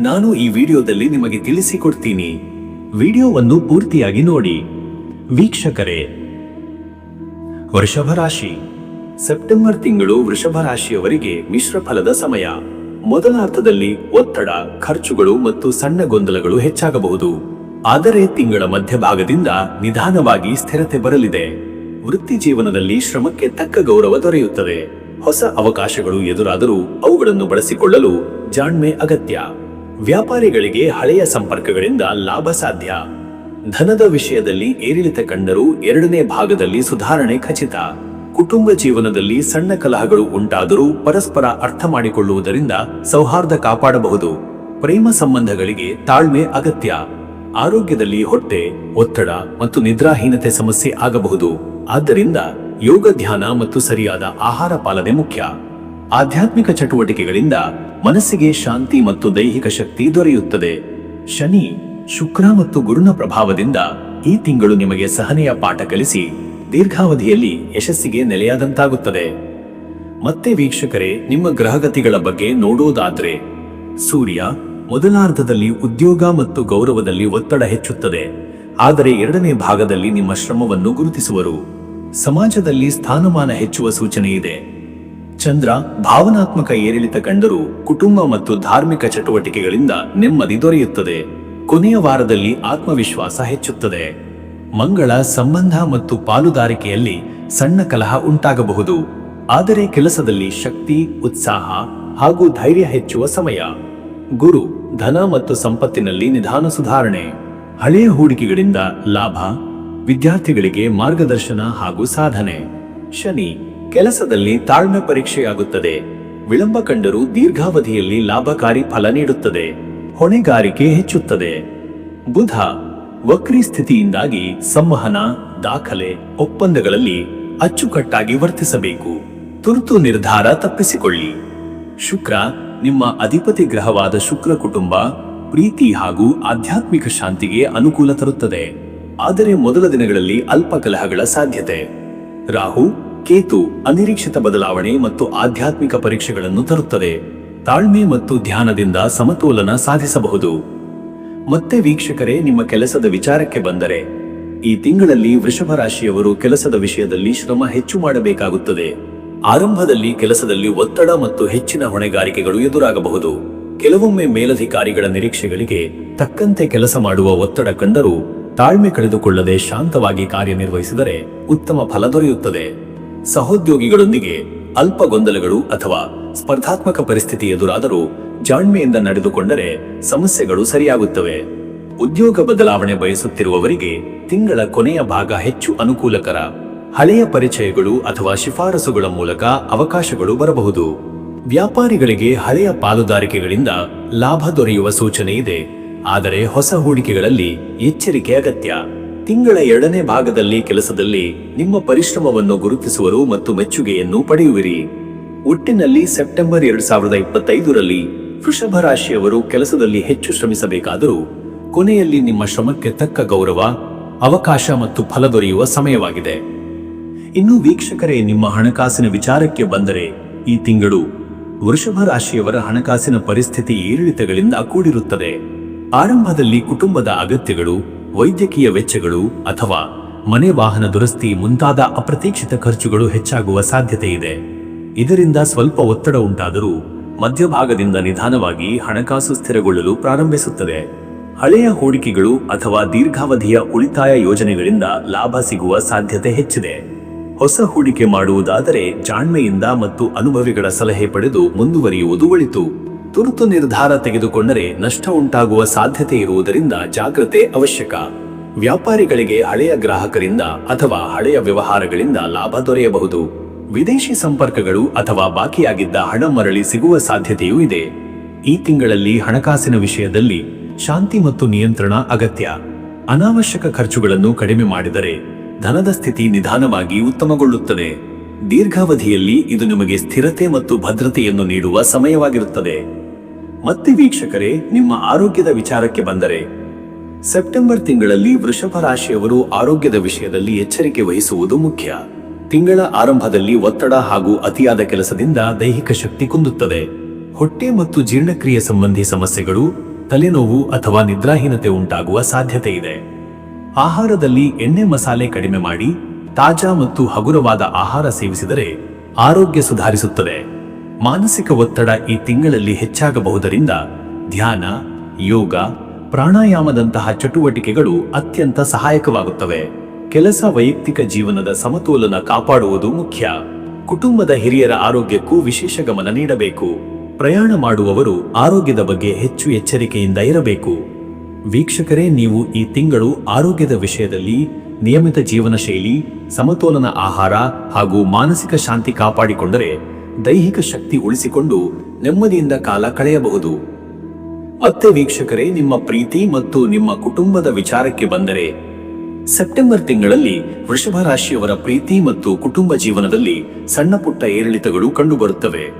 ನಾನು ಈ ವಿಡಿಯೋದಲ್ಲಿ ನಿಮಗೆ ತಿಳಿಸಿಕೊಡ್ತೀನಿ. ವಿಡಿಯೋವನ್ನು ಪೂರ್ತಿಯಾಗಿ ನೋಡಿ. ವೀಕ್ಷಕರೇ, ವೃಷಭ ರಾಶಿ. ಸೆಪ್ಟೆಂಬರ್ ತಿಂಗಳು ವೃಷಭ ರಾಶಿಯವರಿಗೆ ಮಿಶ್ರ ಫಲದ ಸಮಯ. ಮೊದಲ ಅರ್ಥದಲ್ಲಿ ಒತ್ತಡ, ಖರ್ಚುಗಳು ಮತ್ತು ಸಣ್ಣ ಗೊಂದಲಗಳು ಹೆಚ್ಚಾಗಬಹುದು. ಆದರೆ ತಿಂಗಳ ಮಧ್ಯಭಾಗದಿಂದ ನಿಧಾನವಾಗಿ ಸ್ಥಿರತೆ ಬರಲಿದೆ. ವೃತ್ತಿ ಜೀವನದಲ್ಲಿ ಶ್ರಮಕ್ಕೆ ತಕ್ಕ ಗೌರವ ದೊರೆಯುತ್ತದೆ. ಹೊಸ ಅವಕಾಶಗಳು ಎದುರಾದರೂ ಅವುಗಳನ್ನು ಬಳಸಿಕೊಳ್ಳಲು ಜಾಣ್ಮೆ ಅಗತ್ಯ. ವ್ಯಾಪಾರಿಗಳಿಗೆ ಹಳೆಯ ಸಂಪರ್ಕಗಳಿಂದ ಲಾಭ ಸಾಧ್ಯ. ಧನದ ವಿಷಯದಲ್ಲಿ ಏರಿಳಿತ ಕಂಡರೂ ಎರಡನೇ ಭಾಗದಲ್ಲಿ ಸುಧಾರಣೆ ಖಚಿತ. ಕುಟುಂಬ ಜೀವನದಲ್ಲಿ ಸಣ್ಣ ಕಲಹಗಳು ಉಂಟಾದರೂ ಪರಸ್ಪರ ಅರ್ಥ ಮಾಡಿಕೊಳ್ಳುವುದರಿಂದ ಸೌಹಾರ್ದ ಕಾಪಾಡಬಹುದು. ಪ್ರೇಮ ಸಂಬಂಧಗಳಿಗೆ ತಾಳ್ಮೆ ಅಗತ್ಯ. ಆರೋಗ್ಯದಲ್ಲಿ ಹೊಟ್ಟೆ, ಒತ್ತಡ ಮತ್ತು ನಿದ್ರಾಹೀನತೆ ಸಮಸ್ಯೆ ಆಗಬಹುದು. ಆದ್ದರಿಂದ ಯೋಗ ಧ್ಯಾನ ಮತ್ತು ಸರಿಯಾದ ಆಹಾರ ಪಾಲನೆ ಮುಖ್ಯ. ಆಧ್ಯಾತ್ಮಿಕ ಚಟುವಟಿಕೆಗಳಿಂದ ಮನಸ್ಸಿಗೆ ಶಾಂತಿ ಮತ್ತು ದೈಹಿಕ ಶಕ್ತಿ ದೊರೆಯುತ್ತದೆ. ಶನಿ, ಶುಕ್ರ ಮತ್ತು ಗುರುನ ಪ್ರಭಾವದಿಂದ ಈ ತಿಂಗಳು ನಿಮಗೆ ಸಹನೆಯ ಪಾಠ ಕಲಿಸಿ ದೀರ್ಘಾವಧಿಯಲ್ಲಿ ಯಶಸ್ಸಿಗೆ ನೆಲೆಯಾದಂತಾಗುತ್ತದೆ. ಮತ್ತೆ ವೀಕ್ಷಕರೇ, ನಿಮ್ಮ ಗ್ರಹಗತಿಗಳ ಬಗ್ಗೆ ನೋಡುವುದಾದ್ರೆ ಸೂರ್ಯ ಮೊದಲಾರ್ಧದಲ್ಲಿ ಉದ್ಯೋಗ ಮತ್ತು ಗೌರವದಲ್ಲಿ ಒತ್ತಡ ಹೆಚ್ಚುತ್ತದೆ. ಆದರೆ ಎರಡನೇ ಭಾಗದಲ್ಲಿ ನಿಮ್ಮ ಶ್ರಮವನ್ನು ಗುರುತಿಸುವರು. ಸಮಾಜದಲ್ಲಿ ಸ್ಥಾನಮಾನ ಹೆಚ್ಚುವ ಸೂಚನೆ ಇದೆ. ಚಂದ್ರ ಭಾವನಾತ್ಮಕ ಏರಿಳಿತ ಕಂಡರೂ ಕುಟುಂಬ ಮತ್ತು ಧಾರ್ಮಿಕ ಚಟುವಟಿಕೆಗಳಿಂದ ನೆಮ್ಮದಿ ದೊರೆಯುತ್ತದೆ. ಕೊನೆಯ ವಾರದಲ್ಲಿ ಆತ್ಮವಿಶ್ವಾಸ ಹೆಚ್ಚುತ್ತದೆ. ಮಂಗಳ, ಸಂಬಂಧ ಮತ್ತು ಪಾಲುದಾರಿಕೆಯಲ್ಲಿ ಸಣ್ಣ ಕಲಹ ಉಂಟಾಗಬಹುದು. ಆದರೆ ಕೆಲಸದಲ್ಲಿ ಶಕ್ತಿ, ಉತ್ಸಾಹ ಹಾಗೂ ಧೈರ್ಯ ಹೆಚ್ಚುವ ಸಮಯ. ಗುರು, ಧನ ಮತ್ತು ಸಂಪತ್ತಿನಲ್ಲಿ ನಿಧಾನ ಸುಧಾರಣೆ. ಹಳೆಯ ಹೂಡಿಕೆಗಳಿಂದ ಲಾಭ, ವಿದ್ಯಾರ್ಥಿಗಳಿಗೆ ಮಾರ್ಗದರ್ಶನ ಹಾಗೂ ಸಾಧನೆ. ಶನಿ ಕೆಲಸದಲ್ಲಿ ತಾಳ್ಮೆ ಪರೀಕ್ಷೆಯಾಗುತ್ತದೆ. ವಿಳಂಬ ಕಂಡರೂ ದೀರ್ಘಾವಧಿಯಲ್ಲಿ ಲಾಭಕಾರಿ ಫಲ ನೀಡುತ್ತದೆ. ಹೊಣೆಗಾರಿಕೆ ಹೆಚ್ಚುತ್ತದೆ. ಬುಧ, ವಕ್ರಿ ಸ್ಥಿತಿಯಿಂದಾಗಿ ಸಂವಹನ, ದಾಖಲೆ, ಒಪ್ಪಂದಗಳಲ್ಲಿ ಅಚ್ಚುಕಟ್ಟಾಗಿ ವರ್ತಿಸಬೇಕು. ತುರ್ತು ನಿರ್ಧಾರ ತಪ್ಪಿಸಿಕೊಳ್ಳಿ. ಶುಕ್ರ, ನಿಮ್ಮ ಅಧಿಪತಿ ಗ್ರಹವಾದ ಶುಕ್ರ ಕುಟುಂಬ ಪ್ರೀತಿ ಹಾಗೂ ಆಧ್ಯಾತ್ಮಿಕ ಶಾಂತಿಗೆ ಅನುಕೂಲ ತರುತ್ತದೆ. ಆದರೆ ಮೊದಲ ದಿನಗಳಲ್ಲಿ ಅಲ್ಪ ಕಲಹಗಳ ಸಾಧ್ಯತೆ. ರಾಹು ಕೇತು ಅನಿರೀಕ್ಷಿತ ಬದಲಾವಣೆ ಮತ್ತು ಆಧ್ಯಾತ್ಮಿಕ ಪರೀಕ್ಷೆಗಳನ್ನು ತರುತ್ತದೆ. ತಾಳ್ಮೆ ಮತ್ತು ಧ್ಯಾನದಿಂದ ಸಮತೋಲನ ಸಾಧಿಸಬಹುದು. ಮತ್ತೆ ವೀಕ್ಷಕರೇ, ನಿಮ್ಮ ಕೆಲಸದ ವಿಚಾರಕ್ಕೆ ಬಂದರೆ, ಈ ತಿಂಗಳಲ್ಲಿ ವೃಷಭ ರಾಶಿಯವರು ಕೆಲಸದ ವಿಷಯದಲ್ಲಿ ಶ್ರಮ ಹೆಚ್ಚು ಮಾಡಬೇಕಾಗುತ್ತದೆ. ಆರಂಭದಲ್ಲಿ ಕೆಲಸದಲ್ಲಿ ಒತ್ತಡ ಮತ್ತು ಹೆಚ್ಚಿನ ಹೊಣೆಗಾರಿಕೆಗಳು ಎದುರಾಗಬಹುದು. ಕೆಲವೊಮ್ಮೆ ಮೇಲಧಿಕಾರಿಗಳ ನಿರೀಕ್ಷೆಗಳಿಗೆ ತಕ್ಕಂತೆ ಕೆಲಸ ಮಾಡುವ ಒತ್ತಡ ಕಂಡರೂ ತಾಳ್ಮೆ ಕಳೆದುಕೊಳ್ಳದೆ ಶಾಂತವಾಗಿ ಕಾರ್ಯನಿರ್ವಹಿಸಿದರೆ ಉತ್ತಮ ಫಲ ದೊರೆಯುತ್ತದೆ. ಸಹೋದ್ಯೋಗಿಗಳೊಂದಿಗೆ ಅಲ್ಪ ಗೊಂದಲಗಳು ಅಥವಾ ಸ್ಪರ್ಧಾತ್ಮಕ ಪರಿಸ್ಥಿತಿ ಎದುರಾದರೂ ಜಾಣ್ಮೆಯಿಂದ ನಡೆದುಕೊಂಡರೆ ಸಮಸ್ಯೆಗಳು ಸರಿಯಾಗುತ್ತವೆ. ಉದ್ಯೋಗ ಬದಲಾವಣೆ ಬಯಸುತ್ತಿರುವವರಿಗೆ ತಿಂಗಳ ಕೊನೆಯ ಭಾಗ ಹೆಚ್ಚು ಅನುಕೂಲಕರ. ಹಳೆಯ ಪರಿಚಯಗಳು ಅಥವಾ ಶಿಫಾರಸುಗಳ ಮೂಲಕ ಅವಕಾಶಗಳು ಬರಬಹುದು. ವ್ಯಾಪಾರಿಗಳಿಗೆ ಹಳೆಯ ಪಾಲುದಾರಿಕೆಗಳಿಂದ ಲಾಭ ದೊರೆಯುವ ಸೂಚನೆ ಇದೆ. ಆದರೆ ಹೊಸ ಹೂಡಿಕೆಗಳಲ್ಲಿ ಎಚ್ಚರಿಕೆ ಅಗತ್ಯ. ತಿಂಗಳ ಎರಡನೇ ಭಾಗದಲ್ಲಿ ಕೆಲಸದಲ್ಲಿ ನಿಮ್ಮ ಪರಿಶ್ರಮವನ್ನು ಗುರುತಿಸುವರು ಮತ್ತು ಮೆಚ್ಚುಗೆಯನ್ನು ಪಡೆಯುವಿರಿ. ಒಟ್ಟಿನಲ್ಲಿ ಸೆಪ್ಟೆಂಬರ್ ಎರಡ್ ಸಾವಿರದ ಇಪ್ಪತ್ತೈದರಲ್ಲಿ ವೃಷಭ ರಾಶಿಯವರು ಕೆಲಸದಲ್ಲಿ ಹೆಚ್ಚು ಶ್ರಮಿಸಬೇಕಾದರೂ ಕೊನೆಯಲ್ಲಿ ನಿಮ್ಮ ಶ್ರಮಕ್ಕೆ ತಕ್ಕ ಗೌರವ, ಅವಕಾಶ ಮತ್ತು ಫಲ ದೊರೆಯುವ ಸಮಯವಾಗಿದೆ. ಇನ್ನು ವೀಕ್ಷಕರೇ, ನಿಮ್ಮ ಹಣಕಾಸಿನ ವಿಚಾರಕ್ಕೆ ಬಂದರೆ ಈ ತಿಂಗಳು ವೃಷಭ ರಾಶಿಯವರ ಹಣಕಾಸಿನ ಪರಿಸ್ಥಿತಿ ಏರಿಳಿತಗಳಿಂದ ಕೂಡಿರುತ್ತದೆ. ಆರಂಭದಲ್ಲಿ ಕುಟುಂಬದ ಅಗತ್ಯಗಳು ವೈದ್ಯಕೀಯ ವೆಚ್ಚಗಳು ಅಥವಾ ಮನೆ ವಾಹನ ದುರಸ್ತಿ ಮುಂತಾದ ಅಪ್ರತೀಕ್ಷಿತ ಖರ್ಚುಗಳು ಹೆಚ್ಚಾಗುವ ಸಾಧ್ಯತೆ ಇದೆ. ಇದರಿಂದ ಸ್ವಲ್ಪ ಒತ್ತಡ ಉಂಟಾದರೂ ಮಧ್ಯಭಾಗದಿಂದ ನಿಧಾನವಾಗಿ ಹಣಕಾಸು ಸ್ಥಿರಗೊಳ್ಳಲು ಪ್ರಾರಂಭಿಸುತ್ತದೆ. ಹಳೆಯ ಹೂಡಿಕೆಗಳು ಅಥವಾ ದೀರ್ಘಾವಧಿಯ ಉಳಿತಾಯ ಯೋಜನೆಗಳಿಂದ ಲಾಭ ಸಿಗುವ ಸಾಧ್ಯತೆ ಹೆಚ್ಚಿದೆ. ಹೊಸ ಹೂಡಿಕೆ ಮಾಡುವುದಾದರೆ ಜಾಣ್ಮೆಯಿಂದ ಮತ್ತು ಅನುಭವಿಗಳ ಸಲಹೆ ಪಡೆದು ಮುಂದುವರಿಯುವುದು ಒಳಿತು. ತುರ್ತು ನಿರ್ಧಾರ ತೆಗೆದುಕೊಂಡರೆ ನಷ್ಟ ಉಂಟಾಗುವ ಸಾಧ್ಯತೆ ಇರುವುದರಿಂದ ಜಾಗ್ರತೆ ಅವಶ್ಯಕ. ವ್ಯಾಪಾರಿಗಳಿಗೆ ಹಳೆಯ ಗ್ರಾಹಕರಿಂದ ಅಥವಾ ಹಳೆಯ ವ್ಯವಹಾರಗಳಿಂದ ಲಾಭ ದೊರೆಯಬಹುದು. ವಿದೇಶಿ ಸಂಪರ್ಕಗಳು ಅಥವಾ ಬಾಕಿಯಾಗಿದ್ದ ಹಣ ಮರಳಿ ಸಿಗುವ ಸಾಧ್ಯತೆಯೂ ಇದೆ. ಈ ತಿಂಗಳಲ್ಲಿ ಹಣಕಾಸಿನ ವಿಷಯದಲ್ಲಿ ಶಾಂತಿ ಮತ್ತು ನಿಯಂತ್ರಣ ಅಗತ್ಯ. ಅನಾವಶ್ಯಕ ಖರ್ಚುಗಳನ್ನು ಕಡಿಮೆ ಮಾಡಿದರೆ ಧನದ ಸ್ಥಿತಿ ನಿಧಾನವಾಗಿ ಉತ್ತಮಗೊಳ್ಳುತ್ತದೆ. ದೀರ್ಘಾವಧಿಯಲ್ಲಿ ಇದು ನಿಮಗೆ ಸ್ಥಿರತೆ ಮತ್ತು ಭದ್ರತೆಯನ್ನು ನೀಡುವ ಸಮಯವಾಗಿರುತ್ತದೆ. ಮತ್ತೆ ವೀಕ್ಷಕರೇ, ನಿಮ್ಮ ಆರೋಗ್ಯದ ವಿಚಾರಕ್ಕೆ ಬಂದರೆ, ಸೆಪ್ಟೆಂಬರ್ ತಿಂಗಳಲ್ಲಿ ವೃಷಭ ರಾಶಿಯವರು ಆರೋಗ್ಯದ ವಿಷಯದಲ್ಲಿ ಎಚ್ಚರಿಕೆ ವಹಿಸುವುದು ಮುಖ್ಯ. ತಿಂಗಳ ಆರಂಭದಲ್ಲಿ ಒತ್ತಡ ಹಾಗೂ ಅತಿಯಾದ ಕೆಲಸದಿಂದ ದೈಹಿಕ ಶಕ್ತಿ ಕುಂದುತ್ತದೆ. ಹೊಟ್ಟೆ ಮತ್ತು ಜೀರ್ಣಕ್ರಿಯೆ ಸಂಬಂಧಿ ಸಮಸ್ಯೆಗಳು, ತಲೆನೋವು ಅಥವಾ ನಿದ್ರಾಹೀನತೆ ಉಂಟಾಗುವ ಸಾಧ್ಯತೆ ಇದೆ. ಆಹಾರದಲ್ಲಿ ಎಣ್ಣೆ ಮಸಾಲೆ ಕಡಿಮೆ ಮಾಡಿ, ತಾಜಾ ಮತ್ತು ಹಗುರವಾದ ಆಹಾರ ಸೇವಿಸಿದರೆ ಆರೋಗ್ಯ ಸುಧಾರಿಸುತ್ತದೆ. ಮಾನಸಿಕ ಒತ್ತಡ ಈ ತಿಂಗಳಲ್ಲಿ ಹೆಚ್ಚಾಗಬಹುದರಿಂದ ಧ್ಯಾನ, ಯೋಗ, ಪ್ರಾಣಾಯಾಮದಂತಹ ಚಟುವಟಿಕೆಗಳು ಅತ್ಯಂತ ಸಹಾಯಕವಾಗುತ್ತವೆ. ಕೆಲಸ ವೈಯಕ್ತಿಕ ಜೀವನದ ಸಮತೋಲನ ಕಾಪಾಡುವುದು ಮುಖ್ಯ. ಕುಟುಂಬದ ಹಿರಿಯರ ಆರೋಗ್ಯಕ್ಕೂ ವಿಶೇಷ ಗಮನ ನೀಡಬೇಕು. ಪ್ರಯಾಣ ಮಾಡುವವರು ಆರೋಗ್ಯದ ಬಗ್ಗೆ ಹೆಚ್ಚು ಎಚ್ಚರಿಕೆಯಿಂದ ಇರಬೇಕು. ವೀಕ್ಷಕರೇ, ನೀವು ಈ ತಿಂಗಳು ಆರೋಗ್ಯದ ವಿಷಯದಲ್ಲಿ ನಿಯಮಿತ ಜೀವನ ಶೈಲಿ ಸಮತೋಲನ ಆಹಾರ ಹಾಗೂ ಮಾನಸಿಕ ಶಾಂತಿ ಕಾಪಾಡಿಕೊಂಡರೆ ದೈಹಿಕ ಶಕ್ತಿ ಉಳಿಸಿಕೊಂಡು ನೆಮ್ಮದಿಯಿಂದ ಕಾಲ ಕಳೆಯಬಹುದು. ಮತ್ತೆ ವೀಕ್ಷಕರೇ, ನಿಮ್ಮ ಪ್ರೀತಿ ಮತ್ತು ನಿಮ್ಮ ಕುಟುಂಬದ ವಿಚಾರಕ್ಕೆ ಬಂದರೆ, ಸೆಪ್ಟೆಂಬರ್ ತಿಂಗಳಲ್ಲಿ ವೃಷಭ ರಾಶಿಯವರ ಪ್ರೀತಿ ಮತ್ತು ಕುಟುಂಬ ಜೀವನದಲ್ಲಿ ಸಣ್ಣ ಪುಟ್ಟ ಏರಿಳಿತಗಳು ಕಂಡುಬರುತ್ತವೆ.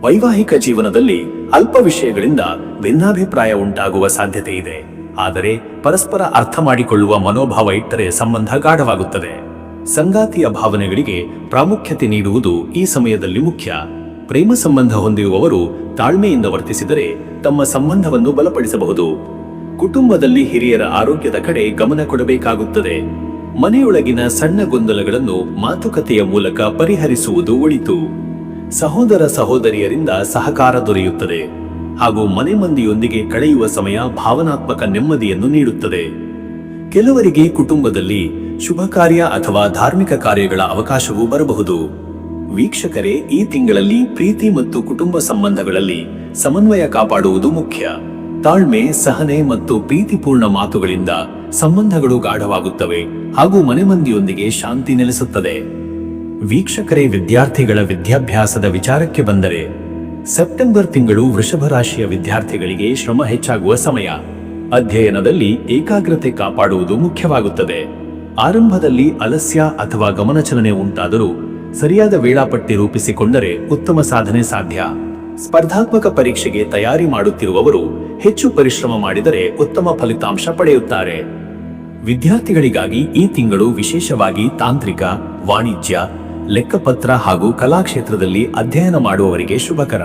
ವೈವಾಹಿಕ ಜೀವನದಲ್ಲಿ ಅಲ್ಪ ವಿಷಯಗಳಿಂದ ಭಿನ್ನಾಭಿಪ್ರಾಯ ಉಂಟಾಗುವ ಸಾಧ್ಯತೆ ಇದೆ. ಆದರೆ, ಪರಸ್ಪರ ಅರ್ಥ ಮಾಡಿಕೊಳ್ಳುವ ಮನೋಭಾವ ಇಟ್ಟರೆ ಸಂಬಂಧ ಗಾಢವಾಗುತ್ತದೆ. ಸಂಗಾತಿಯ ಭಾವನೆಗಳಿಗೆ ಪ್ರಾಮುಖ್ಯತೆ ನೀಡುವುದು ಈ ಸಮಯದಲ್ಲಿ ಮುಖ್ಯ. ಪ್ರೇಮ ಸಂಬಂಧ ಹೊಂದಿರುವವರು ತಾಳ್ಮೆಯಿಂದ ವರ್ತಿಸಿದರೆ ತಮ್ಮ ಸಂಬಂಧವನ್ನು ಬಲಪಡಿಸಬಹುದು. ಕುಟುಂಬದಲ್ಲಿ ಹಿರಿಯರ ಆರೋಗ್ಯದ ಕಡೆ ಗಮನ ಕೊಡಬೇಕಾಗುತ್ತದೆ. ಮನೆಯೊಳಗಿನ ಸಣ್ಣ ಗೊಂದಲಗಳನ್ನು ಮಾತುಕತೆಯ ಮೂಲಕ ಪರಿಹರಿಸುವುದು ಒಳಿತು. ಸಹೋದರ ಸಹೋದರಿಯರಿಂದ ಸಹಕಾರ ದೊರೆಯುತ್ತದೆ. ಹಾಗೂ ಮನೆ ಮಂದಿಯೊಂದಿಗೆ ಕಳೆಯುವ ಸಮಯ ಭಾವನಾತ್ಮಕ ನೆಮ್ಮದಿಯನ್ನು ನೀಡುತ್ತದೆ. ಕೆಲವರಿಗೆ ಕುಟುಂಬದಲ್ಲಿ ಶುಭ ಕಾರ್ಯ ಅಥವಾ ಧಾರ್ಮಿಕ ಕಾರ್ಯಗಳ ಅವಕಾಶವೂ ಬರಬಹುದು. ವೀಕ್ಷಕರೇ, ಈ ತಿಂಗಳಲ್ಲಿ ಪ್ರೀತಿ ಮತ್ತು ಕುಟುಂಬ ಸಂಬಂಧಗಳಲ್ಲಿ ಸಮನ್ವಯ ಕಾಪಾಡುವುದು ಮುಖ್ಯ. ತಾಳ್ಮೆ, ಸಹನೆ ಮತ್ತು ಪ್ರೀತಿಪೂರ್ಣ ಮಾತುಗಳಿಂದ ಸಂಬಂಧಗಳು ಗಾಢವಾಗುತ್ತವೆ ಹಾಗೂ ಮನೆ ಮಂದಿಯೊಂದಿಗೆ ಶಾಂತಿ ನೆಲೆಸುತ್ತದೆ. ವೀಕ್ಷಕರೇ, ವಿದ್ಯಾರ್ಥಿಗಳ ವಿದ್ಯಾಭ್ಯಾಸದ ವಿಚಾರಕ್ಕೆ ಬಂದರೆ, ಸೆಪ್ಟೆಂಬರ್ ತಿಂಗಳು ವೃಷಭ ರಾಶಿಯ ವಿದ್ಯಾರ್ಥಿಗಳಿಗೆ ಶ್ರಮ ಹೆಚ್ಚಾಗುವ ಸಮಯ. ಅಧ್ಯಯನದಲ್ಲಿ ಏಕಾಗ್ರತೆ ಕಾಪಾಡುವುದು ಮುಖ್ಯವಾಗುತ್ತದೆ. ಆರಂಭದಲ್ಲಿ ಅಲಸ್ಯ ಅಥವಾ ಗಮನಚಲನೆ ಉಂಟಾದರೂ ಸರಿಯಾದ ವೇಳಾಪಟ್ಟಿ ರೂಪಿಸಿಕೊಂಡರೆ ಉತ್ತಮ ಸಾಧನೆ ಸಾಧ್ಯ. ಸ್ಪರ್ಧಾತ್ಮಕ ಪರೀಕ್ಷೆಗೆ ತಯಾರಿ ಮಾಡುತ್ತಿರುವವರು ಹೆಚ್ಚು ಪರಿಶ್ರಮ ಮಾಡಿದರೆ ಉತ್ತಮ ಫಲಿತಾಂಶ ಪಡೆಯುತ್ತಾರೆ. ವಿದ್ಯಾರ್ಥಿಗಳಿಗಾಗಿ ಈ ತಿಂಗಳು ವಿಶೇಷವಾಗಿ ತಾಂತ್ರಿಕ, ವಾಣಿಜ್ಯ, ಲೆಕ್ಕಪತ್ರ ಹಾಗೂ ಕಲಾಕ್ಷೇತ್ರದಲ್ಲಿ ಅಧ್ಯಯನ ಮಾಡುವವರಿಗೆ ಶುಭಕರ.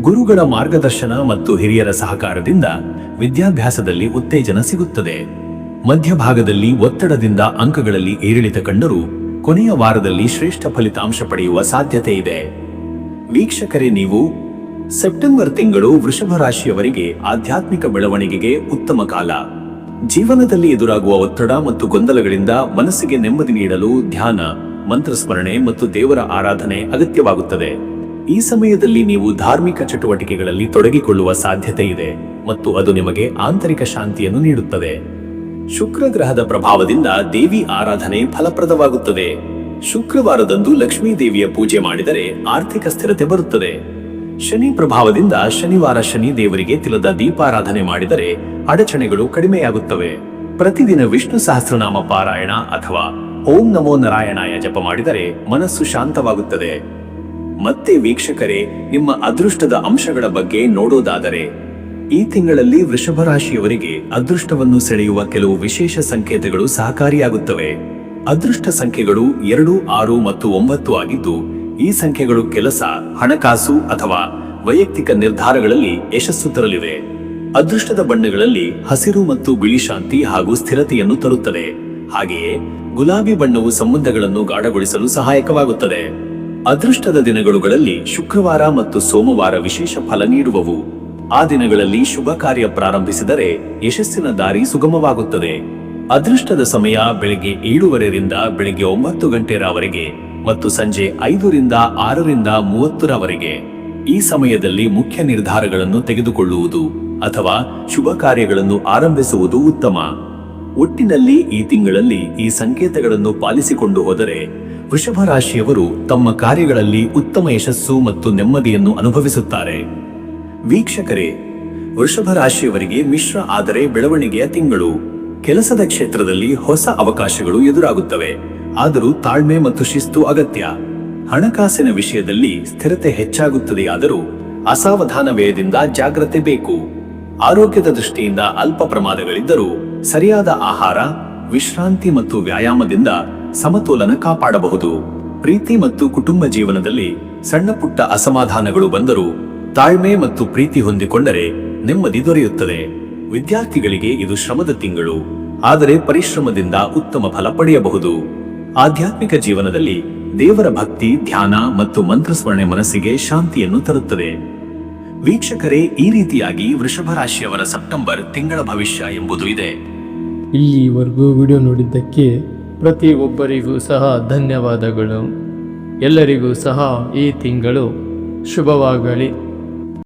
ಗುರುಗಳ ಮಾರ್ಗದರ್ಶನ ಮತ್ತು ಹಿರಿಯರ ಸಹಕಾರದಿಂದ ವಿದ್ಯಾಭ್ಯಾಸದಲ್ಲಿ ಉತ್ತೇಜನ ಸಿಗುತ್ತದೆ. ಮಧ್ಯಭಾಗದಲ್ಲಿ ಒತ್ತಡದಿಂದ ಅಂಕಗಳಲ್ಲಿ ಏರಿಳಿತ ಕಂಡರೂ ಕೊನೆಯ ವಾರದಲ್ಲಿ ಶ್ರೇಷ್ಠ ಫಲಿತಾಂಶ ಪಡೆಯುವ ಸಾಧ್ಯತೆ ಇದೆ. ವೀಕ್ಷಕರೇ, ನೀವು ಸೆಪ್ಟೆಂಬರ್ ತಿಂಗಳು ವೃಷಭ ರಾಶಿಯವರಿಗೆ ಆಧ್ಯಾತ್ಮಿಕ ಬೆಳವಣಿಗೆಗೆ ಉತ್ತಮ ಕಾಲ. ಜೀವನದಲ್ಲಿ ಎದುರಾಗುವ ಒತ್ತಡ ಮತ್ತು ಗೊಂದಲಗಳಿಂದ ಮನಸ್ಸಿಗೆ ನೆಮ್ಮದಿ ನೀಡಲು ಧ್ಯಾನ, ಮಂತ್ರಸ್ಮರಣೆ ಮತ್ತು ದೇವರ ಆರಾಧನೆ ಅಗತ್ಯವಾಗುತ್ತದೆ. ಈ ಸಮಯದಲ್ಲಿ ನೀವು ಧಾರ್ಮಿಕ ಚಟುವಟಿಕೆಗಳಲ್ಲಿ ತೊಡಗಿಕೊಳ್ಳುವ ಸಾಧ್ಯತೆ ಇದೆ ಮತ್ತು ಅದು ನಿಮಗೆ ಆಂತರಿಕ ಶಾಂತಿಯನ್ನು ನೀಡುತ್ತದೆ. ಶುಕ್ರ ಗ್ರಹದ ಪ್ರಭಾವದಿಂದ ದೇವಿ ಆರಾಧನೆ ಫಲಪ್ರದವಾಗುತ್ತದೆ. ಶುಕ್ರವಾರದಂದು ಲಕ್ಷ್ಮೀ ದೇವಿಯ ಪೂಜೆ ಮಾಡಿದರೆ ಆರ್ಥಿಕ ಸ್ಥಿರತೆ ಬರುತ್ತದೆ. ಶನಿ ಪ್ರಭಾವದಿಂದ ಶನಿವಾರ ಶನಿ ದೇವರಿಗೆ ತಿಲದ ದೀಪಾರಾಧನೆ ಮಾಡಿದರೆ ಅಡಚಣೆಗಳು ಕಡಿಮೆಯಾಗುತ್ತವೆ. ಪ್ರತಿದಿನ ವಿಷ್ಣು ಸಹಸ್ರನಾಮ ಪಾರಾಯಣ ಅಥವಾ ಓಂ ನಮೋ ನಾರಾಯಣಾಯ ಜಪ ಮಾಡಿದರೆ ಮನಸ್ಸು ಶಾಂತವಾಗುತ್ತದೆ. ಮತ್ತೆ ವೀಕ್ಷಕರೇ, ನಿಮ್ಮ ಅದೃಷ್ಟದ ಅಂಶಗಳ ಬಗ್ಗೆ ನೋಡೋದಾದರೆ, ಈ ತಿಂಗಳಲ್ಲಿ ವೃಷಭ ರಾಶಿಯವರಿಗೆ ಅದೃಷ್ಟವನ್ನು ಸೆಳೆಯುವ ಕೆಲವು ವಿಶೇಷ ಸಂಕೇತಗಳು ಸಹಕಾರಿಯಾಗುತ್ತವೆ. ಅದೃಷ್ಟ ಸಂಖ್ಯೆಗಳು ಎರಡು, ಆರು ಮತ್ತು ಒಂಬತ್ತು ಆಗಿದ್ದು, ಈ ಸಂಖ್ಯೆಗಳು ಕೆಲಸ, ಹಣಕಾಸು ಅಥವಾ ವೈಯಕ್ತಿಕ ನಿರ್ಧಾರಗಳಲ್ಲಿ ಯಶಸ್ಸು ತರಲಿವೆ. ಅದೃಷ್ಟದ ಬಣ್ಣಗಳಲ್ಲಿ ಹಸಿರು ಮತ್ತು ಬಿಳಿ ಶಾಂತಿ ಹಾಗೂ ಸ್ಥಿರತೆಯನ್ನು ತರುತ್ತದೆ. ಹಾಗೆಯೇ ಗುಲಾಬಿ ಬಣ್ಣವು ಸಂಬಂಧಗಳನ್ನು ಗಾಢಗೊಳಿಸಲು ಸಹಾಯಕವಾಗುತ್ತದೆ. ಅದೃಷ್ಟದ ದಿನಗಳುಗಳಲ್ಲಿ ಶುಕ್ರವಾರ ಮತ್ತು ಸೋಮವಾರ ವಿಶೇಷ ಫಲ ನೀಡುವವು. ಆ ದಿನಗಳಲ್ಲಿ ಶುಭ ಕಾರ್ಯ ಪ್ರಾರಂಭಿಸಿದರೆ ಯಶಸ್ಸಿನ ದಾರಿ ಸುಗಮವಾಗುತ್ತದೆ. ಅದೃಷ್ಟದ ಸಮಯ ಬೆಳಿಗ್ಗೆ ಏಳುವರೆಯಿಂದ ಬೆಳಿಗ್ಗೆ ಒಂಬತ್ತು ಗಂಟೆರವರೆಗೆ ಮತ್ತು ಸಂಜೆ ಐದರಿಂದ ಆರರಿಂದ ಮೂವತ್ತರವರೆಗೆ. ಈ ಸಮಯದಲ್ಲಿ ಮುಖ್ಯ ನಿರ್ಧಾರಗಳನ್ನು ತೆಗೆದುಕೊಳ್ಳುವುದು ಅಥವಾ ಶುಭ ಕಾರ್ಯಗಳನ್ನು ಆರಂಭಿಸುವುದು ಉತ್ತಮ. ಒಟ್ಟಿನಲ್ಲಿ ಈ ತಿಂಗಳಲ್ಲಿ ಈ ಸಂಕೇತಗಳನ್ನು ಪಾಲಿಸಿಕೊಂಡು ಹೋದರೆ ವೃಷಭ ರಾಶಿಯವರು ತಮ್ಮ ಕಾರ್ಯಗಳಲ್ಲಿ ಉತ್ತಮ ಯಶಸ್ಸು ಮತ್ತು ನೆಮ್ಮದಿಯನ್ನು ಅನುಭವಿಸುತ್ತಾರೆ. ವೀಕ್ಷಕರೇ ವೃಷಭ ರಾಶಿಯವರಿಗೆ ಮಿಶ್ರ ಆದರೆ ಬೆಳವಣಿಗೆಯ ತಿಂಗಳು. ಕೆಲಸದ ಕ್ಷೇತ್ರದಲ್ಲಿ ಹೊಸ ಅವಕಾಶಗಳು ಎದುರಾಗುತ್ತವೆ. ಆದರೂ ತಾಳ್ಮೆ ಮತ್ತು ಶಿಸ್ತು ಅಗತ್ಯ. ಹಣಕಾಸಿನ ವಿಷಯದಲ್ಲಿ ಸ್ಥಿರತೆ ಹೆಚ್ಚಾಗುತ್ತದೆಯಾದರೂ ಅಸಾವಧಾನ ವ್ಯಯದಿಂದ ಜಾಗ್ರತೆ ಬೇಕು. ಆರೋಗ್ಯದ ದೃಷ್ಟಿಯಿಂದ ಅಲ್ಪ ಪ್ರಮಾದಗಳಿದ್ದರೂ ಸರಿಯಾದ ಆಹಾರ, ವಿಶ್ರಾಂತಿ ಮತ್ತು ವ್ಯಾಯಾಮದಿಂದ ಸಮತೋಲನ ಕಾಪಾಡಬಹುದು. ಪ್ರೀತಿ ಮತ್ತು ಕುಟುಂಬ ಜೀವನದಲ್ಲಿ ಸಣ್ಣ ಪುಟ್ಟ ಅಸಮಾಧಾನಗಳು ಬಂದರೂ ತಾಳ್ಮೆ ಮತ್ತು ಪ್ರೀತಿ ಹೊಂದಿಕೊಂಡರೆ ನೆಮ್ಮದಿ ದೊರೆಯುತ್ತದೆ. ವಿದ್ಯಾರ್ಥಿಗಳಿಗೆ ಇದು ಶ್ರಮದ ತಿಂಗಳು. ಆದರೆ ಪರಿಶ್ರಮದಿಂದ ಉತ್ತಮ ಫಲ ಪಡೆಯಬಹುದು. ಆಧ್ಯಾತ್ಮಿಕ ಜೀವನದಲ್ಲಿ ದೇವರ ಭಕ್ತಿ, ಧ್ಯಾನ ಮತ್ತು ಮಂತ್ರಸ್ಮರಣೆ ಮನಸ್ಸಿಗೆ ಶಾಂತಿಯನ್ನು ತರುತ್ತದೆ. ವೀಕ್ಷಕರೇ, ಈ ರೀತಿಯಾಗಿ ವೃಷಭ ರಾಶಿಯವರ ಸೆಪ್ಟೆಂಬರ್ ತಿಂಗಳ ಭವಿಷ್ಯ ಎಂಬುದು ಇದೆ. ಇಲ್ಲಿವರೆಗೂ ವಿಡಿಯೋ ನೋಡಿದ್ದಕ್ಕೆ ಪ್ರತಿಯೊಬ್ಬರಿಗೂ ಸಹ ಧನ್ಯವಾದಗಳು. ಎಲ್ಲರಿಗೂ ಸಹ ಈ ತಿಂಗಳು ಶುಭವಾಗಲಿ.